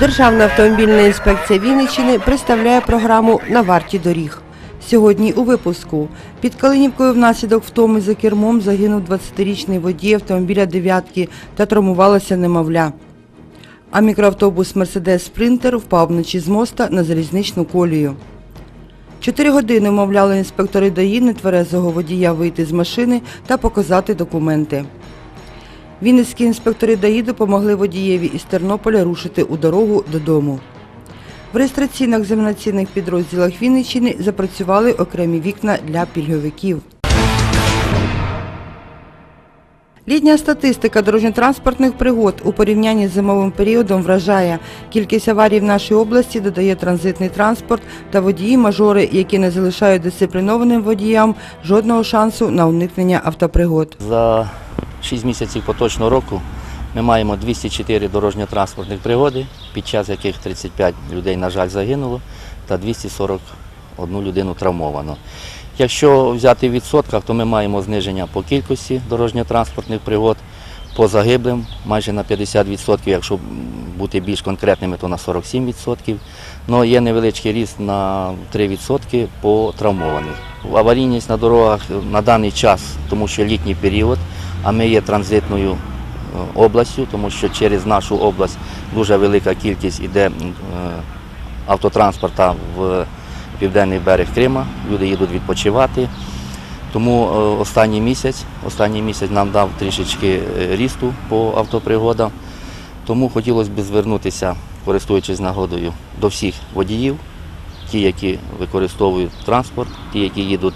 Державна автомобільна інспекція Вінниччини представляє програму на варті доріг. Сьогодні у випуску під Калинівкою внаслідок втоми за кермом загинув 20-річний водій автомобіля дев'ятки та травмувалася немовля. А мікроавтобус Мерседес Спринтер впав вночі з моста на залізничну колію. Чотири години вмовляли інспектори ДАІ нетверезого водія вийти з машини та показати документи. Вінницькі інспектори ДАІ допомогли водієві із Тернополя рушити у дорогу додому. В реєстраційно-екзаменаційних підрозділах Вінниччини запрацювали окремі вікна для пільговиків. Літня статистика дорожньо-транспортних пригод у порівнянні з зимовим періодом вражає. Кількість аварій в нашій області додає транзитний транспорт та водії-мажори, які не залишають дисциплінованим водіям жодного шансу на уникнення автопригод. За 6 місяців поточного року ми маємо 204 дорожньо-транспортних пригоди, під час яких 35 людей, на жаль, загинуло та 241 людину травмовано. Якщо взяти в відсотках, то ми маємо зниження по кількості дорожньо-транспортних пригод, по загиблим майже на 50%, якщо бути більш конкретними, то на 47%. Ну, є невеличкий ріст на 3% по травмованих. Аварійність на дорогах на даний час, тому що літній період, а ми є транзитною е, областю, тому що через нашу область дуже велика кількість іде е, автотранспорта в південний берег Крима. Люди їдуть відпочивати. Тому е, останній місяць, останній місяць нам дав трішечки е, рісту по автопригодам. Тому хотілося б звернутися, користуючись нагодою, до всіх водіїв, ті, які використовують транспорт, ті, які їдуть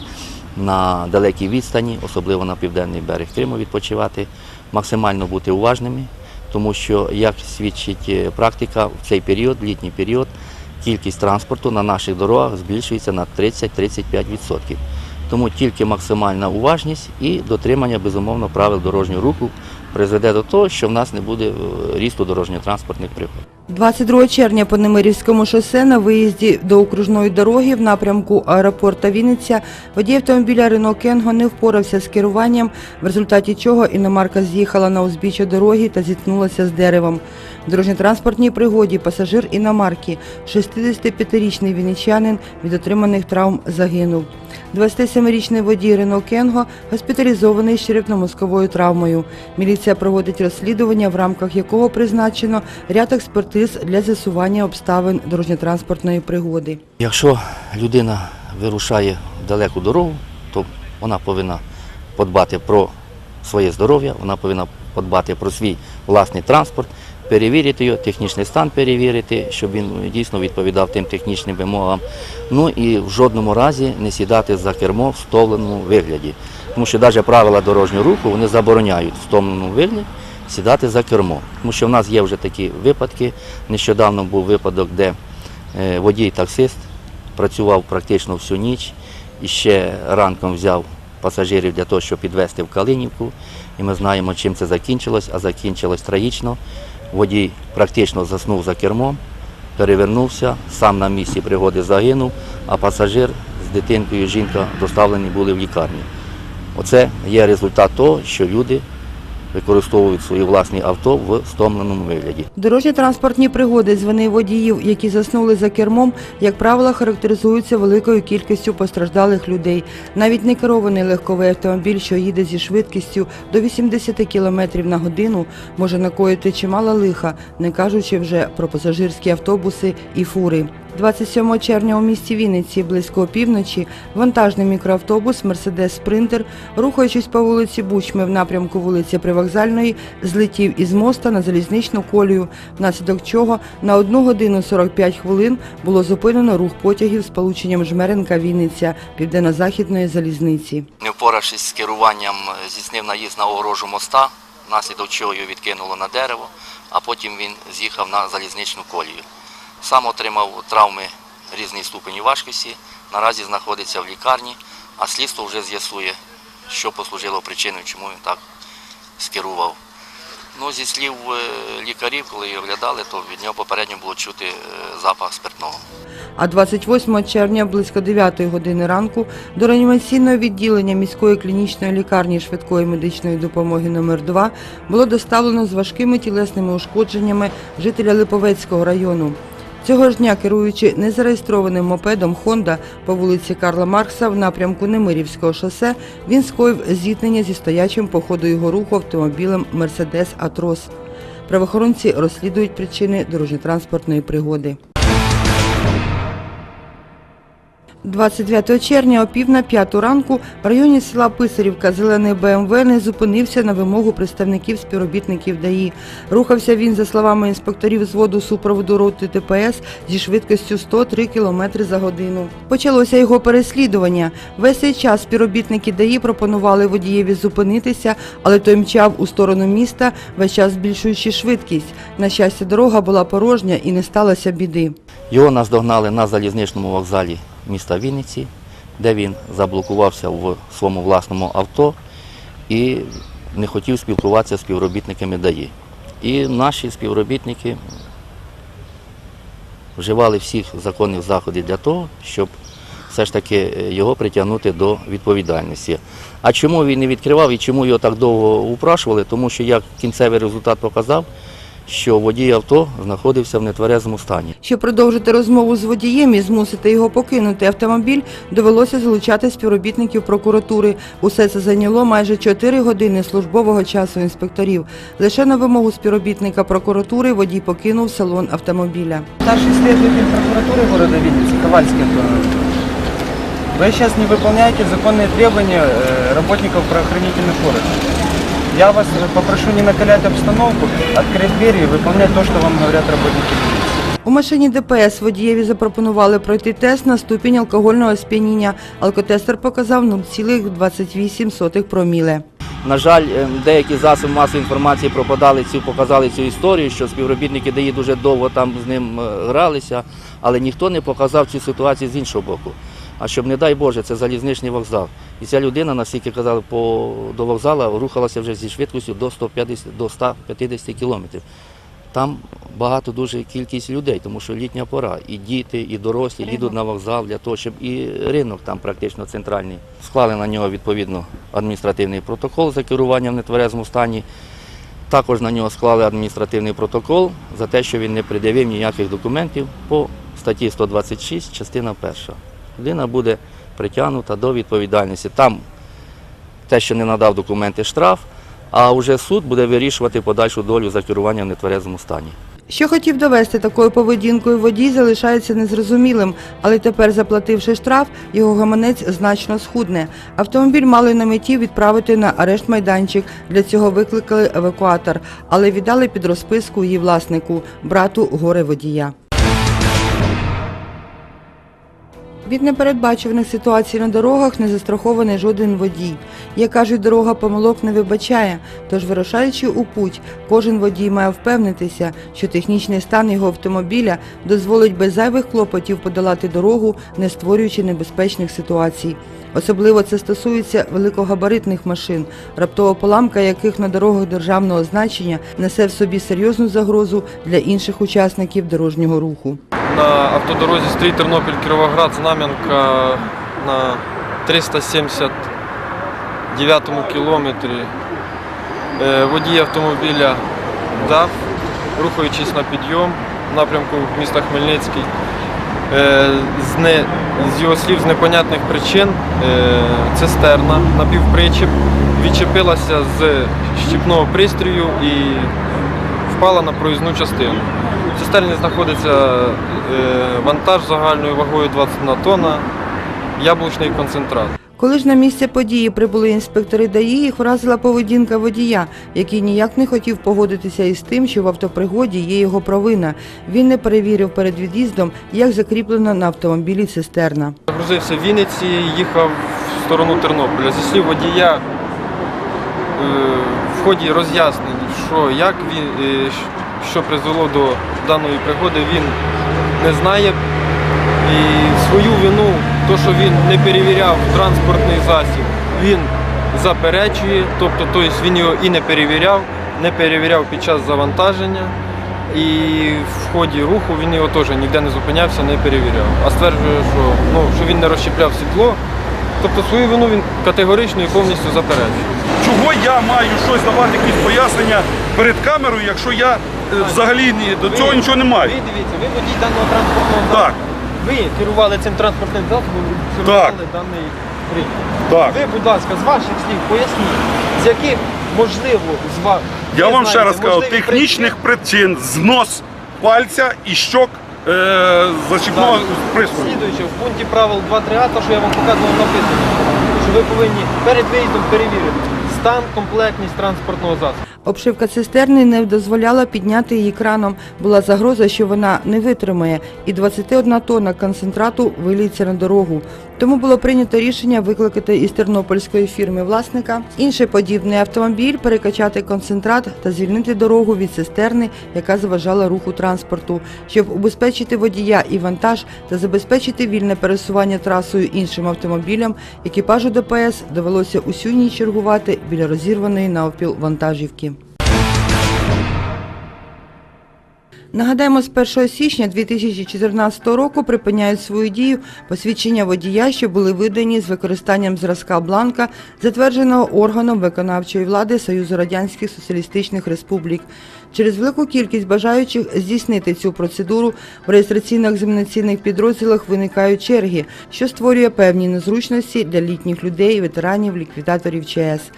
на далекій відстані, особливо на південний берег Криму відпочивати, максимально бути уважними, тому що, як свідчить е, практика, в цей період, літній період, кількість транспорту на наших дорогах збільшується на 30-35%. Тому тільки максимальна уважність і дотримання, безумовно, правил дорожнього руху призведе до того, що в нас не буде е, рісту дорожньо-транспортних пригод. 22 червня по Немирівському шосе на виїзді до окружної дороги в напрямку аеропорта Вінниця водій автомобіля Рено Кенго не впорався з керуванням, в результаті чого іномарка з'їхала на узбіччя дороги та зіткнулася з деревом. В дорожньо-транспортній пригоді пасажир іномарки, 65-річний вінничанин від отриманих травм загинув. 27-річний водій Рено Кенго госпіталізований з черепно-мозковою травмою. Міліція проводить розслідування, в рамках якого призначено ряд експертиз для з'ясування обставин дорожньо-транспортної пригоди. Якщо людина вирушає в далеку дорогу, то вона повинна подбати про своє здоров'я, вона повинна подбати про свій власний транспорт, перевірити його, технічний стан перевірити, щоб він дійсно відповідав тим технічним вимогам. Ну і в жодному разі не сідати за кермо в стовленому вигляді. Тому що навіть правила дорожнього руху вони забороняють в стовленому вигляді сідати за кермо. Тому що в нас є вже такі випадки. Нещодавно був випадок, де е, водій-таксист працював практично всю ніч і ще ранком взяв пасажирів для того, щоб підвезти в Калинівку. І ми знаємо, чим це закінчилось, а закінчилось трагічно. Водій практично заснув за кермом, перевернувся, сам на місці пригоди загинув, а пасажир з дитинкою, жінка доставлені були в лікарню. Оце є результат того, що люди використовують свої власні авто в стомленому вигляді. Дорожньо-транспортні пригоди з вини водіїв, які заснули за кермом, як правило, характеризуються великою кількістю постраждалих людей. Навіть не керований легковий автомобіль, що їде зі швидкістю до 80 км на годину, може накоїти чимало лиха, не кажучи вже про пасажирські автобуси і фури. 27 червня у місті Вінниці близько опівночі вантажний мікроавтобус Мерседес Спринтер, рухаючись по вулиці Бучми в напрямку вулиці Привокзальної, злетів із моста на залізничну колію, внаслідок чого на 1 годину 45 хвилин було зупинено рух потягів з полученням Жмеренка-Вінниця Південно-Західної залізниці. Не впоравшись з керуванням, здійснив наїзд на огорожу моста, внаслідок чого його відкинуло на дерево, а потім він з'їхав на залізничну колію. Сам отримав травми різної ступені важкості, наразі знаходиться в лікарні, а слідство вже з'ясує, що послужило причиною, чому він так скерував. Ну, зі слів е, лікарів, коли його оглядали, то від нього попередньо було чути е, запах спиртного. А 28 червня близько 9 години ранку до реанімаційного відділення міської клінічної лікарні швидкої медичної допомоги номер 2 було доставлено з важкими тілесними ушкодженнями жителя Липовецького району. Цього ж дня, керуючи незареєстрованим мопедом Хонда по вулиці Карла Маркса в напрямку Немирівського шосе, він скоїв зіткнення зі стоячим по ходу його руху автомобілем Мерседес Атрос. Правоохоронці розслідують причини дорожньо-транспортної пригоди. 29 червня о пів на п'яту ранку в районі села Писарівка зелений БМВ не зупинився на вимогу представників співробітників ДАІ. Рухався він, за словами інспекторів зводу супроводу роти ТПС зі швидкістю 103 км за годину. Почалося його переслідування. Весь цей час співробітники ДАІ пропонували водієві зупинитися, але той мчав у сторону міста, весь час збільшуючи швидкість. На щастя, дорога була порожня і не сталося біди. Його наздогнали на залізничному вокзалі міста Вінниці, де він заблокувався в своєму власному авто і не хотів спілкуватися з співробітниками ДАІ. І наші співробітники вживали всіх законних заходів для того, щоб все ж таки е, його притягнути до відповідальності. А чому він не відкривав і чому його так довго упрашували? Тому що як кінцевий результат показав, що водій авто знаходився в нетверезому стані. Щоб продовжити розмову з водієм і змусити його покинути автомобіль, довелося залучати співробітників прокуратури. Усе це зайняло майже 4 години службового часу інспекторів. Лише на вимогу співробітника прокуратури водій покинув салон автомобіля. Старший следователь прокуратуры города Винницы, Ковальский Антон. Вы сейчас не выполняете законные требования э, работников правоохранительных органов. Я вас э, попрошу не накалять обстановку, открыть двери и выполнять то, что вам говорят работники милиции. У машині ДПС водієві запропонували пройти тест на ступінь алкогольного сп'яніння. Алкотестер показав 0,28 проміле. На жаль, е, деякі засоби масової інформації пропадали цю, показали цю історію, що співробітники ДАІ дуже довго там з ним е, гралися, але ніхто не показав цю ситуацію з іншого боку. А щоб, не дай Боже, це залізничний вокзал. І ця людина, наскільки казали, по, до вокзалу рухалася вже зі швидкістю до 150, до 150 кілометрів. Там багато дуже кількість людей, тому що літня пора. І діти, і дорослі їдуть на вокзал для того, щоб і ринок там практично центральний. Склали на нього відповідно адміністративний протокол за керування в нетверезому стані. Також на нього склали адміністративний протокол за те, що він не пред'явив ніяких документів по статті 126, частина перша. Людина буде притягнута до відповідальності. Там те, що не надав документи, штраф, а вже суд буде вирішувати подальшу долю за керування в нетверезому стані. Що хотів довести такою поведінкою водій, залишається незрозумілим, але тепер, заплативши штраф, його гаманець значно схудне. Автомобіль мали на меті відправити на арешт майданчик. Для цього викликали евакуатор, але віддали під розписку її власнику, брату горе водія. Від непередбачуваних ситуацій на дорогах не застрахований жоден водій. Як кажуть, дорога помилок не вибачає, тож вирушаючи у путь, кожен водій має впевнитися, що технічний стан його автомобіля дозволить без зайвих клопотів подолати дорогу, не створюючи небезпечних ситуацій. Особливо це стосується великогабаритних машин, раптова поламка яких на дорогах державного значення несе в собі серйозну загрозу для інших учасників дорожнього руху. На автодорозі стрій Тернопіль-Кіровоград, Знам'янка на 379 кілометрі. Водій автомобіля дав, рухаючись на підйом в напрямку міста Хмельницький. Е, З, не, з його слів, з непонятних причин цистерна напівпричіп відчепилася з щіпного пристрою і впала на проїзну частину. В цистерні знаходиться е, вантаж загальною вагою 21 тонна, яблучний концентрат. Коли ж на місце події прибули інспектори ДАІ, їх вразила поведінка водія, який ніяк не хотів погодитися із тим, що в автопригоді є його провина. Він не перевірив перед від'їздом, як закріплено на автомобілі цистерна. Загрузився в Вінниці, їхав в сторону Тернополя. Зі слів водія, е, в ході роз'яснень, що як він, е, що призвело до даної пригоди, він не знає. І свою вину, то, що він не перевіряв транспортний засіб, він заперечує, тобто, тобто він його і не перевіряв, не перевіряв під час завантаження. І в ході руху він його теж ніде не зупинявся, не перевіряв. А стверджує, що, ну, що він не розщепляв сідло. Тобто свою вину він категорично і повністю заперечує. Чого я маю щось давати якісь пояснення перед камерою, якщо я взагалі ні, до цього нічого не маю? Ви дивіться, ви водій даного транспортного засобу. Так, Ви керували цим транспортним засобом, керували даний приклад. так. Ви, будь ласка, з ваших слів поясніть, з яких можливо з вас. Я вам ще раз кажу, технічних причин знос пальця і щок е, зачіпного пристрою. Слідуючи, в пункті правил 2.3а, то, що я вам показував написано, що ви повинні перед виїздом перевірити стан, комплектність транспортного засобу. Обшивка цистерни не дозволяла підняти її краном. Була загроза, що вона не витримає, і 21 тонна концентрату виліться на дорогу. Тому було прийнято рішення викликати із тернопільської фірми власника інший подібний автомобіль, перекачати концентрат та звільнити дорогу від цистерни, яка заважала руху транспорту, щоб убезпечити водія і вантаж та забезпечити вільне пересування трасою іншим автомобілям. Екіпажу ДПС довелося усю ніч чергувати біля розірваної навпіл вантажівки. Нагадаємо, з 1 січня 2014 року припиняють свою дію посвідчення водія, що були видані з використанням зразка бланка, затвердженого органом виконавчої влади Союзу Радянських Соціалістичних Республік. Через велику кількість бажаючих здійснити цю процедуру в реєстраційно-екзаменаційних підрозділах виникають черги, що створює певні незручності для літніх людей, ветеранів, ліквідаторів ЧС.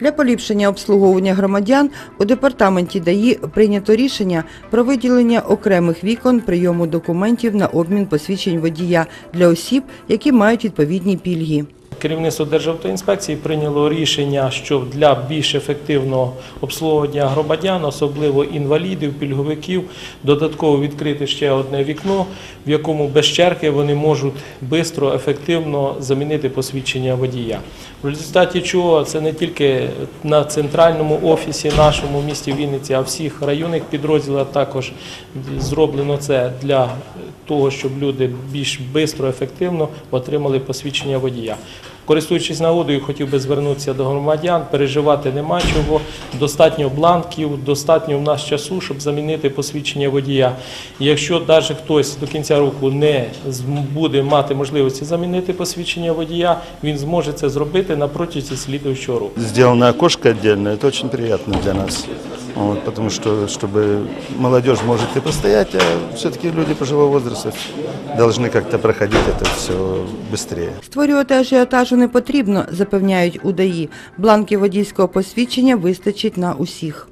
Для поліпшення обслуговування громадян у департаменті ДАІ прийнято рішення про виділення окремих вікон прийому документів на обмін посвідчень водія для осіб, які мають відповідні пільги. Керівництво Державтоінспекції прийняло рішення, що для більш ефективного обслуговування громадян, особливо інвалідів, пільговиків, додатково відкрити ще одне вікно, в якому без черги вони можуть швидко, ефективно замінити посвідчення водія. В результаті чого це не тільки на центральному офісі нашому місті Вінниці, а всіх районних підрозділах також зроблено це для того, щоб люди більш швидко, ефективно отримали посвідчення водія. Користуючись нагодою, хотів би звернутися до громадян. Переживати нема чого. Достатньо бланків, достатньо в нас часу, щоб замінити посвідчення водія. Якщо навіть хтось до кінця року не буде мати можливості замінити посвідчення водія, він зможе це зробити на протязі слідуючого року. сделано окошко отдельное, это очень приятно для нас. Вот, потому что, чтобы молодежь может и постоять, а все-таки люди пожилого возраста должны как-то проходить это все быстрее. Створювати ажіотажу не потрібно, запевняють у ДАІ. Бланків водійського посвідчення вистачить на усіх.